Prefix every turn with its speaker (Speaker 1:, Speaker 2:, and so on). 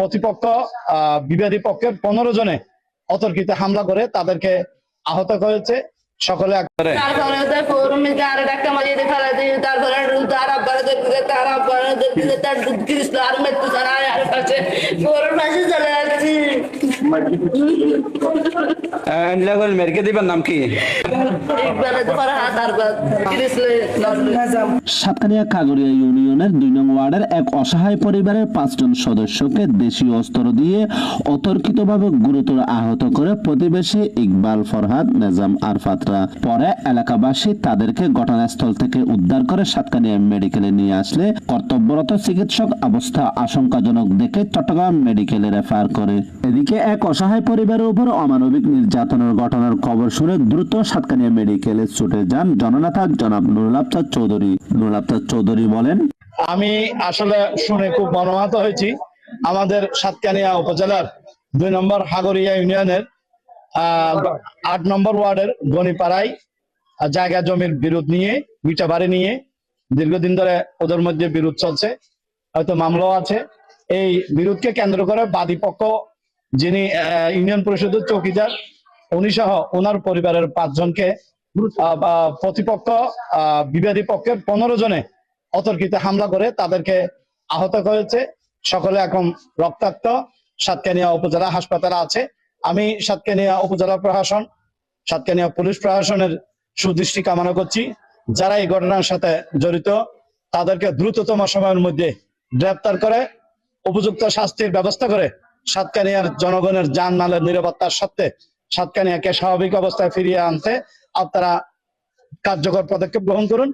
Speaker 1: প্রতিপক্ষ বিবাদী পক্ষের পনেরো জনে অতর্কিত হামলা করে তাদেরকে আহত করেছে। সকলে
Speaker 2: তারপরে?
Speaker 3: মেরকে দিবার নাম কি
Speaker 4: সাতকানিয়া কাগরিয়া ইউনিয়নের দুই নং ওয়ার্ডের এক অসহায় পরিবারের পাঁচজন সদস্যকে দেশীয় অস্ত্র দিয়ে অতর্কিতভাবে গুরুতর আহত করে প্রতিবেশী ইকবাল ফরহাদ, নেজাম আরফাতরা। পরে এলাকাবাসী তাদেরকে ঘটনাস্থল থেকে উদ্ধার করে সাতকানিয়া মেডিকেলে নিয়ে আসলে কর্তব্যরত চিকিৎসক অবস্থা আশঙ্কাজনক দেখে চট্টগ্রাম মেডিকেলে রেফার করে। এদিকে এক অসহায় পরিবারের উপর অমানবিক নির্যাতনের ঘটনার খবর শুনে দ্রুত সাতকানিয়া মেডিকেলে ছুটে যান জননেতা জনাব নুরুল আফতার চৌধুরী। নুরুল আফতার চৌধুরী বলেন,
Speaker 1: আমি আসলে শুনে খুব মর্মাহত হয়েছি। আমাদের সাতকানিয়া উপজেলার দুই নম্বর হাগরিয়া ইউনিয়নের আট নম্বর ওয়ার্ডের গণিপাড়ায় জায়গা জমির বিরোধ নিয়ে, মিটা বাড়ি নিয়ে দীর্ঘদিন ধরে ওদের মধ্যে বিরোধ চলছে। হয়তো মামলাও আছে। এই বিরোধকে কেন্দ্র করে বাদী পক্ষ যিনি ইউনিয়ন পরিষদের চৌকিদার, উনি সহ ওনার পরিবারের পাঁচজনকে প্রতিপক্ষ বিবাদী পক্ষের পনেরো জনে অতর্কিত হামলা করে তাদেরকে আহত করেছে। সকলে এখন রক্তাক্ত। সাতকানিয়া উপজেলা হাসপাতালে আছে। আমি সাতকানিয়া উপজেলা প্রশাসন, সাতকানিয়া পুলিশ প্রশাসনের সুদৃষ্টি কামনা করছি। যারা এই ঘটনার সাথে জড়িত, তাদেরকে দ্রুততম সময়ের মধ্যে গ্রেপ্তার করে, উপযুক্ত শাস্তির ব্যবস্থা করে সাতকানিয়ার জনগণের যান মালের নিরাপত্তার সত্ত্বে সাতকানিয়াকে স্বাভাবিক অবস্থায় ফিরিয়ে আনতে আপনারা কার্যকর পদক্ষেপ গ্রহণ করুন।